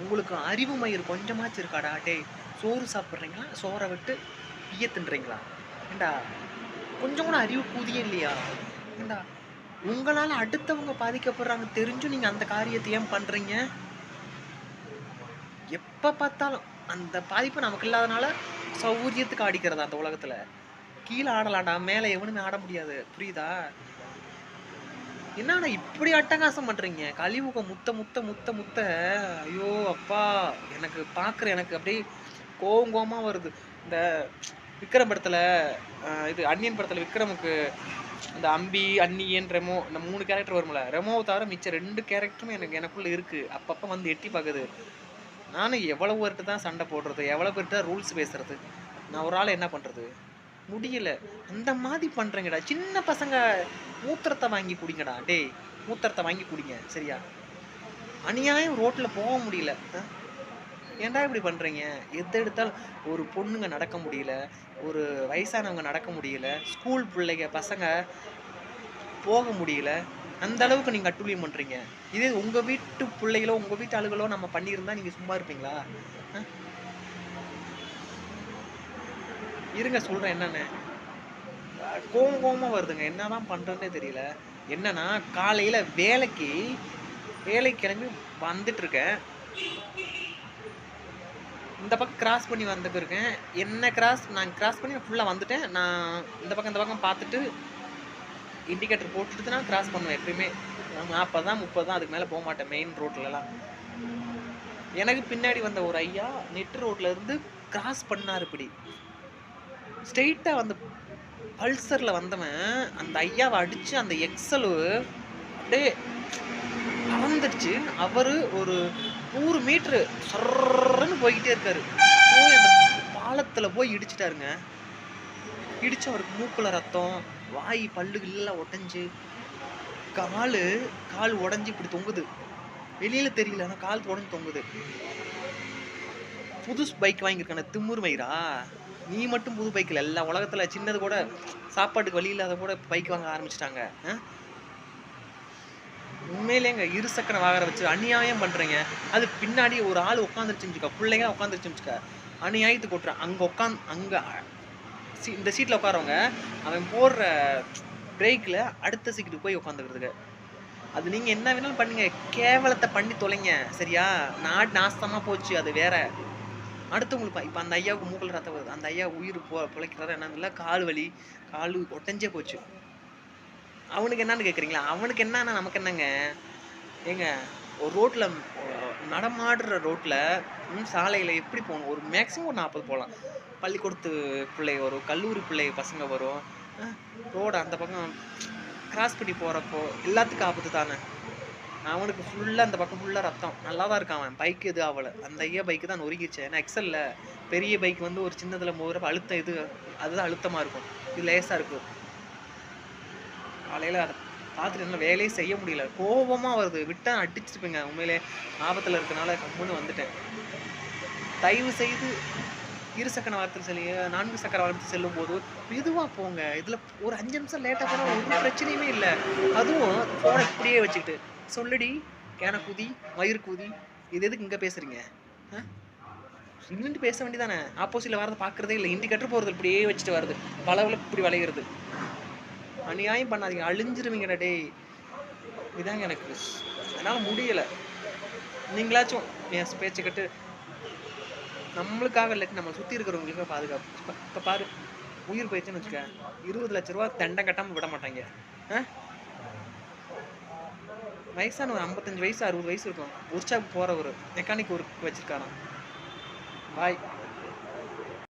உங்களுக்கு அறிவு மயிர் கொஞ்சமாச்சும் இருக்காடா? டேய் சோறு சாப்பிட்றீங்களா? சோறை விட்டு பிய தின்றீங்களா? ஏண்டா கொஞ்சம் கூட அறிவு புதிய இல்லையா? ஏண்டா உங்களால் அடுத்தவங்க பாதிக்கப்படுறாங்க தெரிஞ்சும் நீங்கள் அந்த காரியத்தை ஏன் பண்ணுறீங்க எப்போ பார்த்தாலும் அந்த பாதிப்பு நமக்கு இல்லாதனால சௌகரியத்துக்கு ஆடிக்கிறதா அந்த உலகத்தில்? கீழே ஆடலாம்டா மேலே எவனுமே ஆட முடியாது. புரியுதா? என்னடா இப்படி அட்டகாசம் பண்றீங்க? கழிவுக முத்த முத்த முத்த முத்த. ஐயோ அப்பா. எனக்கு பார்க்குற எனக்கு அப்படியே கோவம் கோவமா வருது. இந்த விக்ரம் படத்துல இது அன்னியன் படத்துல விக்ரமுக்கு இந்த அம்பி அன்னியன் ரெமோ இந்த மூணு கேரக்டர் வரும்ல. ரெமோவை தவிர மிச்சம் ரெண்டு கேரக்டருமே எனக்கு எனக்குள்ள இருக்கு. அப்பப்போ வந்து எட்டி பார்க்குது நானும் எவ்வளவு பேர்கிட்ட தான் சண்டை போடுறது எவ்வளவு பேர்கிட்ட ரூல்ஸ் பேசுறது. நான் ஒரு ஆள் என்ன பண்றது? முடியல. அந்த மாதிரி பண்ணுறேங்கடா சின்ன பசங்க மூத்திரத்தை வாங்கி குடிங்கடா. டேய் மூத்திரத்தை வாங்கி குடிங்க சரியா? அநியாயம் ரோட்ல போக முடியல. அஹ்? ஏன்டா இப்படி பண்றீங்க? எது எடுத்தாலும் ஒரு பொண்ணுங்க நடக்க முடியல ஒரு வயசானவங்க நடக்க முடியல ஸ்கூல் பிள்ளைங்க பசங்க போக முடியல. அந்த அளவுக்கு நீங்க அட்டுழியம் பண்றீங்க. இதே உங்க வீட்டு பிள்ளைகளோ உங்க வீட்டு ஆளுகளோ நம்ம பண்ணியிருந்தா நீங்க சும்மா இருப்பீங்களா? இருங்க சொல்கிறேன் என்னென்னு. கோவம் கோவமா வருதுங்க. என்ன தான் பண்ணுறேனே தெரியல. என்னன்னா காலையில் வேலைக்கு வேலைக்கு கிளம்பி வந்துட்டுருக்கேன். இந்த பக்கம் கிராஸ் பண்ணி வந்துட்டு இருக்கேன் என்ன கிராஸ் நான் கிராஸ் பண்ணி ஃபுல்லாக வந்துட்டேன். நான் இந்த பக்கம் இந்த பக்கம் பார்த்துட்டு இண்டிகேட்டர் போட்டுட்டு நான் கிராஸ் பண்ணுவேன் எப்பயுமே. நாற்பது தான் முப்பது தான் அதுக்கு மேலே போக மாட்டேன் மெயின் ரோட்லலாம் எனக்கு பின்னாடி வந்த ஒரு ஐயா நெட் ரோட்லேருந்து கிராஸ் பண்ணார் இப்படி. ஸ்ட்ரெயிட்டாக வந்து பல்சரில் வந்தவன் அந்த ஐயாவை அடித்து அந்த எக்ஸலு அப்படியே அளந்துடுச்சு அவர் ஒரு நூறு மீட்ரு சர்ன்னு போய்கிட்டே இருக்காரு. போய் அந்த பாலத்தில் போய் இடிச்சிட்டாருங்க. இடிச்சு அவருக்கு மூக்கில் ரத்தம் வாய் பல்லு எல்லாம் உடைஞ்சு கால் கால் உடஞ்சி இப்படி தொங்குது. வெளியில் தெரியல ஆனால் கால் உடஞ்சி தொங்குது. புதுசு பைக் வாங்கியிருக்கான திமுரு மயிரா? நீ மட்டும் புது பைக்கில் எல்லா உலகத்தில் சின்னது கூட சாப்பாட்டுக்கு வழி இல்லாத கூட பைக் வாங்க ஆரம்பிச்சிட்டாங்க. உண்மையிலேங்க இருசக்கர வாகனம் வச்சு அநியாயம் பண்ணுறீங்க அது பின்னாடி ஒரு ஆள் உட்காந்துருச்சு பிள்ளைங்க உட்காந்துருச்சுக்கா வச்சுக்க. அநியாயத்துக்கு கொட்டுறான் உட்காந்து அங்கே சீ- இந்த சீட்டில் உட்காரவங்க அவன் போடுற பிரேக்கில் அடுத்த சீட்டுக்கு போய் உட்காந்துக்கிறதுக்கு. அது நீங்கள் என்ன வேணாலும் பண்ணுங்க. கேவலத்தை பண்ணி தொலைங்க. சரியா? நாடு நாசமா போச்சு. அது வேற. அடுத்தவங்களுக்கு இப்போ அந்த ஐயாவுக்கு மூக்கல் ரத்தம் வருது. அந்த ஐயா உயிர் போ பிழைக்கிறாரா என்னன்னு இல்லை கால் வலி கால் ஒட்டஞ்சே போச்சு. அவனுக்கு என்னன்னு கேட்குறீங்களா அவனுக்கு என்னன்னா நமக்கு என்னங்க? ஏங்க ஒரு ரோட்டில் நடமாடுற ரோட்டில் சாலையில் எப்படி போகணும்? ஒரு மேக்ஸிமம் ஒரு நாற்பது போகலாம். பள்ளிக்கூடத்து பிள்ளை வரும் கல்லூரி பிள்ளை பசங்க வரும். ரோடு அந்த பக்கம் கிராஸ் பண்ணி போகிறப்போ எல்லாத்துக்கும் ஆபத்து தானே அவனுக்கு ஃபுல்லாக அந்த பக்கம் ஃபுல்லாக ரத்தம். நல்லா தான் இருக்கான் அவன். பைக் இது ஆகலை அந்த ஐயா பைக்கு தான் நொறுங்கிடுச்சு ஏன்னா எக்ஸல்ல பெரிய பைக் வந்து ஒரு சின்னதில் போகிறப்ப அழுத்தம் இது அதுதான் அழுத்தமாக இருக்கும். இது லேசாக இருக்கும் காலையில் அதை பார்த்துட்டு என்ன வேலையே செய்ய முடியல. கோபமாக வருது. விட்டா அடிச்சிருப்பேங்க. உண்மையிலே ஆபத்தில் இருக்கனால கம்முன்னு வந்துட்டேன். தயவு செய்து இரு சக்கர வாகனத்தில் செல்லுங்க நான்கு சக்கர வாகனத்தில் செல்லும் போது மெதுவாக போங்க. இதுல ஒரு அஞ்சு நிமிஷம் லேட்டா போனா ஒரு பிரச்சனையுமே இல்லை. அதுவும் போனை இப்படியே வச்சுக்கிட்டு சொல்லுடி கேன குதி மயிறு குதி இது எதுக்கு இங்க பேசுறீங்க? ஆ? பேச வேண்டியதானே? ஆப்போசிட்ல வரதை பார்க்கறதே இல்லை. இண்டிகேட்டர் போறது இப்படியே வச்சுட்டு வருது. வளவுல இப்படி வளையிறது. அநியாயம் பண்ணாதீங்க. அழிஞ்சிருவீங்கடா டேய். இதாங்க எனக்கு. என்னால முடியல. நீங்களாச்சும் என் பேச்சு கட்டு நம்மளுக்காக இல்லாட்டி நம்ம சுற்றி இருக்கிறவங்களுக்காக பாதுகாப்பு. இப்போ இப்போ பாரு உயிர் போயிடுச்சுன்னு வச்சுக்க இருபது லட்ச ரூபா தண்டம் கட்டாமல் விட மாட்டாங்க. ஆ? வயசான ஒரு ஐம்பத்தஞ்சு வயசு அறுபது வயசு இருக்கும். ஒர்க் ஷாப் ஒரு மெக்கானிக் ஒர்க் வச்சுருக்காராம். பாய்